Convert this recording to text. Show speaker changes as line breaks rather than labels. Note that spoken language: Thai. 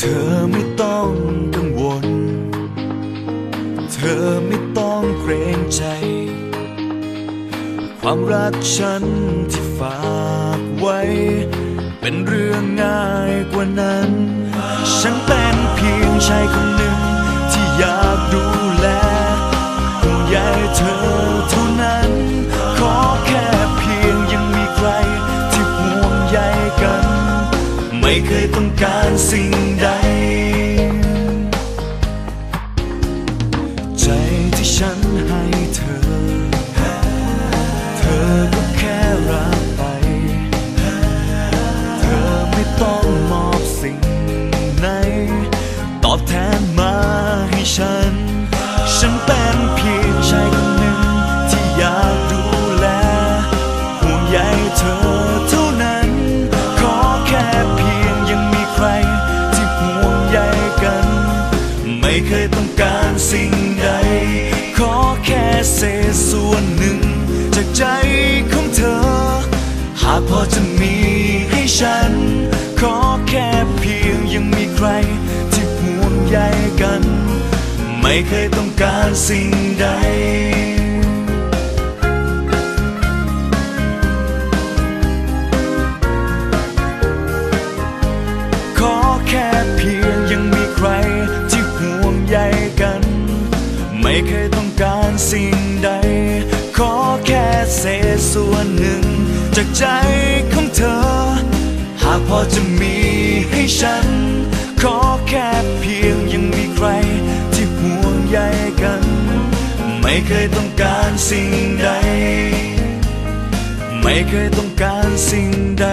เธอไม่ต้องกังวล เธอไม่ต้องเกรงใจ ความรักฉันที่ฝากไว้ เป็นเรื่องง่ายกว่านั้น ไม่เคยต้องการสิ่งใด ใจที่ฉันให้เธอ เธอก็แค่รับไป เธอไม่ต้องมอบสิ่งไหน ตอบแทนมาให้ฉัน ฉันเป็น ไม่เคยต้องการสิ่งใด ขอแค่เพียงยังมีใครที่ห่วงใยกัน ไม่เคยต้องการสิ่งใด ขอแค่เศษส่วนหนึ่ง จากใจของเธอ หากพอจะมีให้ฉัน เคยต้องการสิ่งใด ไม่เคยต้องการสิ่งใด